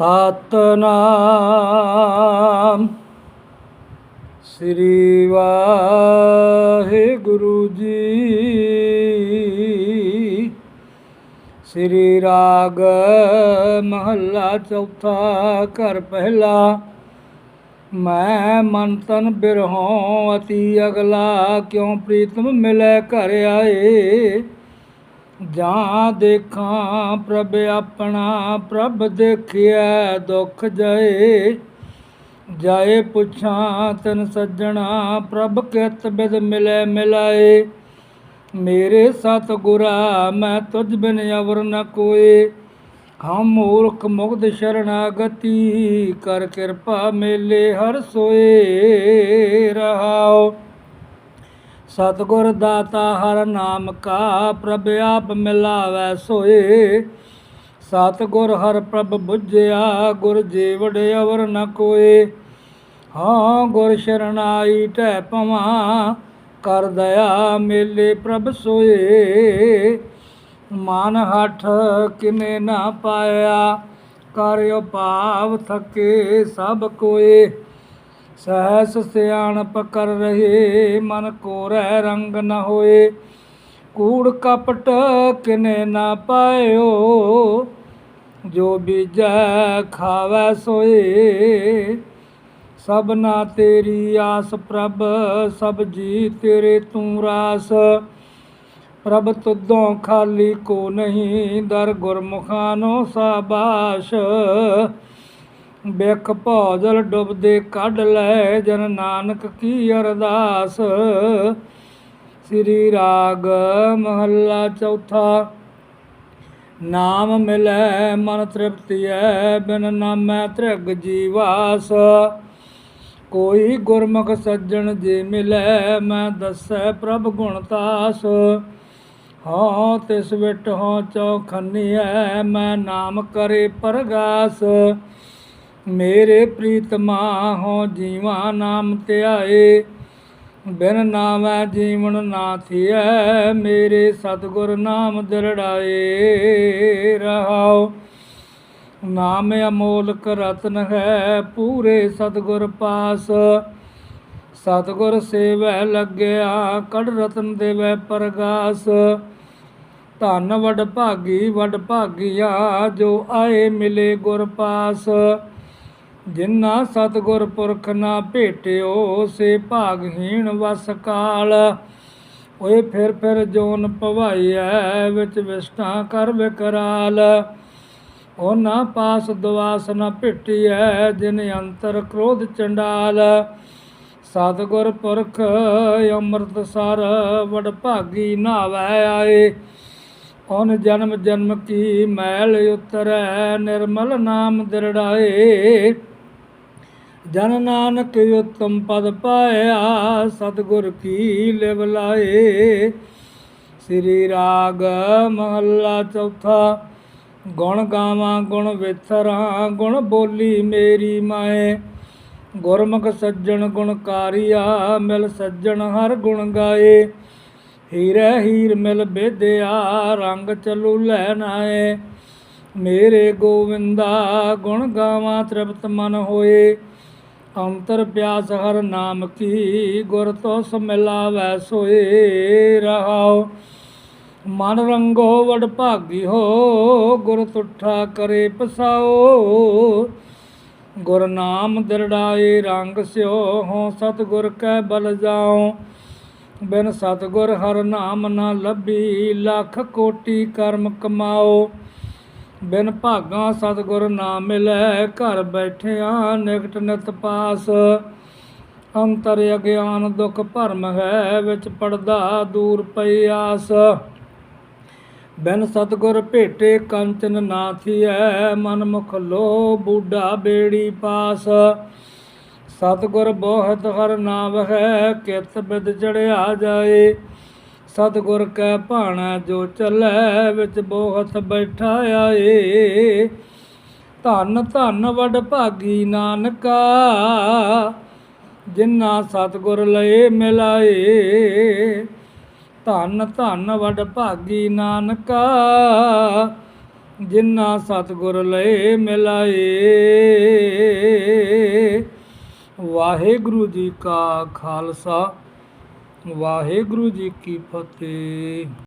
ਸਤਨਾਮ। ਸ੍ਰੀ ਵਾਹਿਗੁਰੂ ਜੀ। ਸ੍ਰੀ ਰਾਗ ਮਹੱਲਾ ਚੌਥਾ ਘਰ ਪਹਿਲਾ। ਮੈਂ ਮਨ ਤਨ ਬਿਰਹੋਂ ਅਤੀ ਅਗਲਾ ਕਿਉ ਪ੍ਰੀਤਮ ਮਿਲੈ ਘਰ ਆਏ। ਜਾਂ ਦੇਖਾਂ ਪ੍ਰਭ ਆਪਣਾ, ਪ੍ਰਭ ਦੇਖਿਆ ਦੁੱਖ ਜਏ। ਜਾਏ ਪੁੱਛਾਂ ਤਨ ਸੱਜਣਾ, ਪ੍ਰਭ ਕਿਤ ਬਿਦ ਮਿਲੈ ਮਿਲਾਏ। ਮੇਰੇ ਸਤ ਗੁਰਾ ਮੈਂ ਤੁਝ ਬਿਨ ਅਵਰ ਨ ਕੋਏ। ਹਮ ਮੂਰਖ ਮੁਗਧ ਸ਼ਰਨਾਗਤੀ, ਕਰ ਕਿਰਪਾ ਮੇਲੇ ਹਰ ਸੋਏ ਰਹਾਓ ਸਤਿਗੁਰ ਦਾਤਾ ਹਰ ਨਾਮ ਕਾ ਪ੍ਰਭ ਆਪ ਮਿਲਾਵੈ ਸੋਏ। ਸਤਿਗੁਰ ਹਰ ਪ੍ਰਭ ਬੁੱਝਿਆ, ਗੁਰ ਜੀਵੜ ਅਵਰ ਨ ਕੋਏ। ਹਾਂ, ਗੁਰ ਸ਼ਰਨਾਈ ਟੈ ਪਵਾਂ, ਕਰ ਦਇਆ ਮੇਲੇ ਪ੍ਰਭ ਸੋਏ। ਮਨ ਹਠ ਕਿਨੇ ਨਾ ਪਾਇਆ ਕਰਿਓ ਭਾਵ ਥਕੇ ਸਭ ਕੋਏ। ਸਹਸ ਸਿਆਣਪ ਕਰ ਰਹੇ, ਮਨ ਕੋਰੈ ਰੰਗ ਨ ਹੋਏ। ਕੂੜ ਕਪਟ ਕਿਨੇ ਨਾ ਪਾਇਓ, ਜੋ ਬੀਜੈ ਖਾਵੈ ਸੋਏ। ਸਭ ਨਾ ਤੇਰੀ ਆਸ ਪ੍ਰਭ, ਸਭ ਜੀ ਤੇਰੇ ਤੂੰ ਰਾਸ। ਪ੍ਰਭ ਤੁਦੋਂ ਖਾਲੀ ਕੋ ਨਹੀਂ, ਦਰ ਗੁਰਮੁਖਾਨੋ ਸਾਬਾਸ਼। ਬਿਖ ਭੌਜਲ ਡੁੱਬਦੇ ਕੱਢ ਲੈ ਜਨ ਨਾਨਕ ਕੀ ਅਰਦਾਸ। ਸ੍ਰੀ ਰਾਗ ਮਹੱਲਾ ਚੌਥਾ, ਨਾਮ ਮਿਲੈ ਮਨ ਤ੍ਰਿਪਤੀਐ ਬਿਨ ਨਾਮੈ ਤ੍ਰਿਗ ਜੀਵਾਸ। ਕੋਈ ਗੁਰਮੁਖ ਸੱਜਣ ਜੇ ਮਿਲੈ, ਮੈਂ ਦੱਸੈ ਪ੍ਰਭ ਗੁਣ ਤਾਸ। ਹਾਂ ਤਿਸ ਵਿਟ ਹਾਂ ਚੌਖੰਨੀਐ ਮੈਂ ਨਾਮ ਕਰੇ ਪਰਗਾਸ। ਮੇਰੇ ਪ੍ਰੀਤਮਾ ਹੋ ਜੀਵਾ ਨਾਮ ਧਿਆਏ, ਬਿਨ ਨਾਮੈ ਜੀਵਨ ਨਾ ਥੀਐ, ਮੇਰੇ ਸਤਿਗੁਰ ਨਾਮ ਦਿਰੜਾਏ ਰਹਾਉ। ਨਾਮ ਅਮੋਲਕ ਰਤਨ ਹੈ ਪੂਰੇ ਸਤਿਗੁਰ ਪਾਸ, ਸਤਿਗੁਰ ਸੇਵੈ ਲੱਗਿਆ, ਕੜ ਰਤਨ ਦੇਵੈ ਪ੍ਰਗਾਸ। ਧੰਨ ਵਡ ਭਾਗੀ ਵਡ ਭਾਗਿਆ, ਜੋ ਆਏ ਮਿਲੇ ਗੁਰ ਪਾਸ। ਜਿਨ੍ਹਾਂ ਸਤਿਗੁਰ ਪੁਰਖ ਨਾ ਭੇਟਿਓ, ਸੇ ਭਾਗਹੀਣ ਵਸ ਕਾਲ। ਓਏ ਫਿਰ ਫਿਰ ਜੋਨ ਭਵਾਈਐ, ਵਿੱਚ ਵਿਸ਼ਟਾਂ ਕਰ ਵਿਕਰਾਲ। ਉਹਨਾਂ ਪਾਸ ਦਵਾਸ ਨ ਭਿਟਿਐ, ਜਿਨ ਅੰਤਰ ਕ੍ਰੋਧ ਚੰਡਾਲ। ਸਤਿਗੁਰ ਪੁਰਖ, ਅੰਮ੍ਰਿਤ ਸਰ, ਵਡ ਭਾਗੀ ਨਾਵੈ ਆਏ। ਉਹਨ ਜਨਮ ਜਨਮ ਕੀ ਮੈਲ ਉਤਰੈ, ਨਿਰਮਲ ਨਾਮ ਦਿਰੜਾਏ। ਜਨ ਨਾਨਕ ਉਤਮ ਪਦ ਪਾਇਆ, ਸਤਿਗੁਰ ਕੀ ਲਿਵ ਲਾਏ। ਸ੍ਰੀ ਰਾਗ ਮਹੱਲਾ ਚੌਥਾ, ਗੁਣ ਗਾਵਾਂ, ਗੁਣ ਵਿਥਰਾਂ, ਗੁਣ ਬੋਲੀ ਮੇਰੀ ਮਾਏ। ਗੁਰਮੁਖ ਸੱਜਣ ਗੁਣਕਾਰੀਆ ਮਿਲ ਸੱਜਣ ਹਰ ਗੁਣ ਗਾਏ। ਹੀਰੇ ਹੀਰ ਮਿਲ ਬੇਦਿਆ, ਰੰਗ ਚਲੂ ਲੈ ਨਾਏ। ਮੇਰੇ ਗੋਵਿੰਦਾ, ਗੁਣ ਗਾਵਾਂ ਤ੍ਰਿਪਤ ਮਨ ਹੋਏ। ਅੰਤਰ ਪਿਆਸ ਹਰ ਨਾਮ ਕੀ, ਗੁਰ ਤੋ ਸਮਿਲਾਵੈ ਸੋਏ ਰਹਾਓ ਮਨ ਰੰਗੋ ਵਡ ਭਾਗੀ ਹੋ, ਗੁਰ ਤੁਠਾ ਕਰੇ ਪਸਾਓ। ਗੁਰ ਨਾਮ ਦਿਰੜਾਏ ਰੰਗ ਸਿਓ ਹੋ ਸਤਗੁਰ ਕੈ ਬਲ ਜਾਓ ਬਿਨ ਸਤਗੁਰ ਹਰ ਨਾਮ ਨਾ ਲੱਭੀ, ਲੱਖ ਕੋਟੀ ਕਰਮ ਕਮਾਓ। ਬਿਨ ਭਾਗਾ ਸਤਗੁਰ ਨਾ ਮਿਲੈ, ਘਰ ਬੈਠਿਆਂ ਨਿਕਟ ਨਿਤ ਪਾਸ। ਅੰਤਰ ਅਗਿਆਨ ਦੁਖ ਭਰਮ ਹੈ, ਵਿੱਚ ਪੜਦਾ ਦੂਰ ਪਈ ਆਸ। ਬਿਨ ਸਤਗੁਰ ਭੇਟੇ ਕੰਚਨ ਨਾ ਥੀਐ, ਮਨ ਮੁਖ ਲੋ ਬੂਢਾ ਬੇੜੀ ਪਾਸ। ਸਤਗੁਰ ਬਹੁਤ ਹਰ ਨਾਮ ਹੈ ਕਿਤ ਬਿਦ ਚੜਿਆ ਜਾਏ। ਸਤਗੁਰ ਕੈ ਭਾਣਾ ਜੋ ਚੱਲੈ ਵਿੱਚ ਬੋਹਤ ਬੈਠਾ ਆਏ। ਧੰਨ ਧੰਨ ਵਡ ਭਾਗੀ ਨਾਨਕਾ ਜਿਨ੍ਹਾਂ ਸਤਗੁਰ ਲਏ ਮਿਲਾਏ। ਧੰਨ ਧੰਨ ਵਡ ਭਾਗੀ ਨਾਨਕਾ ਜਿਨ੍ਹਾਂ ਸਤਿਗੁਰ ਲਏ ਮਿਲਾਏ। ਵਾਹਿਗੁਰੂ ਜੀ ਕਾ ਖਾਲਸਾ। ਵਾਹਿਗੁਰੂ ਜੀ ਕੀ ਫਤਿਹ।